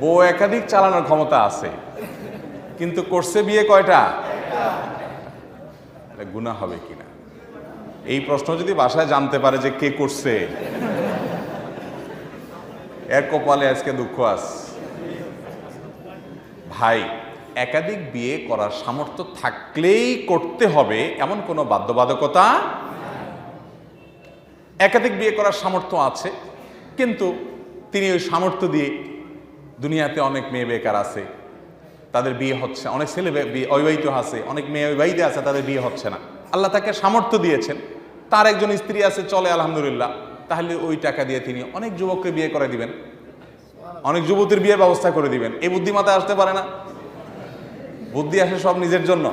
বউ একাধিক চালানোর ক্ষমতা আছে, কিন্তু করছে বিয়ে কয়টা? গুণা হবে কিনা? এই প্রশ্ন যদি বাসায় জানতে পারে যে কে করছে। এর কপালে আজকে দুঃখ আস ভাই, একাধিক বিয়ে করার সামর্থ্য থাকলেই করতে হবে এমন কোনো বাধ্যবাধকতা একাধিক বিয়ে করার সামর্থ্য আছে, কিন্তু তিনি ওই সামর্থ্য দিয়ে দুনিয়াতে অনেক মেয়ে বেকার আছে। তাদের বিয়ে হচ্ছে, অনেক ছেলে অবিবাহিত আছে, অনেক মেয়ে অবিবাহিত আছে, তাদের বিয়ে হচ্ছে না। আল্লাহ তাকে সামর্থ্য দিয়েছেন। তার একজন স্ত্রী আছে, চলে আলহামদুলিল্লাহ। তাহলে ওই টাকা দিয়ে তিনি অনেক যুবককে বিয়ে করে দিবেন। অনেক যুবতীর বিয়ের ব্যবস্থা করে দিবেন। এই বুদ্ধিমাতায় আসতে পারে না। বুদ্ধি আসে সব নিজের জন্য।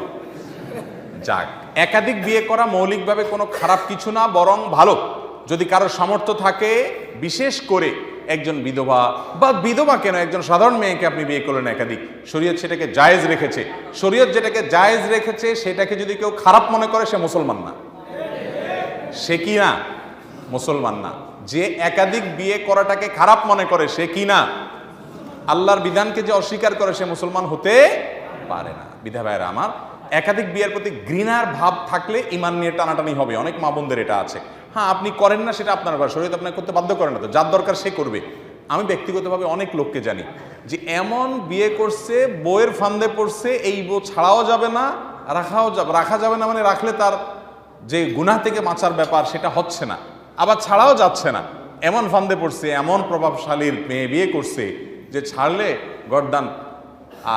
যাক, একাধিক বিয়ে করা মৌলিকভাবে কোনো খারাপ কিছু না, বরং ভালো। যদি কারোর সামর্থ্য থাকে, বিশেষ করে একজন বিধবা বা বিধবা কেন একজন সাধারণ মেয়েকে আপনি বিয়ে করলেন একাধিক? শরীয়ত সেটাকে জায়েজ রেখেছে। শরীয়ত যেটাকে জায়েজ রেখেছে, সেটাকে যদি কেউ খারাপ মনে করে, সে মুসলমান না। সে কি না? মুসলমান না। যে একাধিক বিয়ে করাটাকে খারাপ মনে করে, সে কি না? আল্লাহর বিধানকে যে অস্বীকার করে, সে মুসলমান হতে পারে না। বিধা ভাইয়েরা আমার, একাধিক বিয়ের প্রতি ঘৃণার ভাব থাকলে ইমান নিয়ে টানাটানি হবে। অনেক মা বোনদের এটা আছে। হ্যাঁ আপনি করেন না সেটা আপনার ব্যাপার শরীর আপনাকে করতে বাধ্য করে না তো, যার দরকার সে করবে। আমি ব্যক্তিগতভাবে অনেক লোককে জানি যে এমন বিয়ে করছে বইয়ের ফান্দে পড়ছে, এই বউ ছাড়াও যাবে না, রাখাও যাবে, রাখা যাবে না মানে রাখলে তার যে গুনাহ থেকে বাঁচার ব্যাপার সেটা হচ্ছে না, আবার ছাড়াও যাচ্ছে না। এমন ফান্দে পড়ছে, এমন প্রভাবশালীর মেয়ে বিয়ে করছে যে ছাড়লে গরদান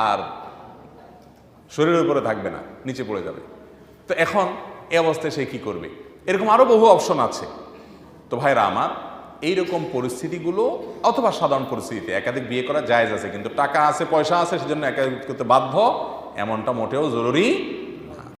আর শরীরের উপরে থাকবে না, নিচে পড়ে যাবে। তো এখন এ অবস্থায় সে কি করবে? এরকম আরও বহু অপশন আছে। তো ভাইরা আমার, এইরকম পরিস্থিতিগুলো অথবা সাধারণ পরিস্থিতিতে, একাধিক বিয়ে করা জায়জ আছে, কিন্তু টাকা আছে, পয়সা আছে, সেজন্য একাধিক করতে বাধ্য, এমনটা মোটেও জরুরি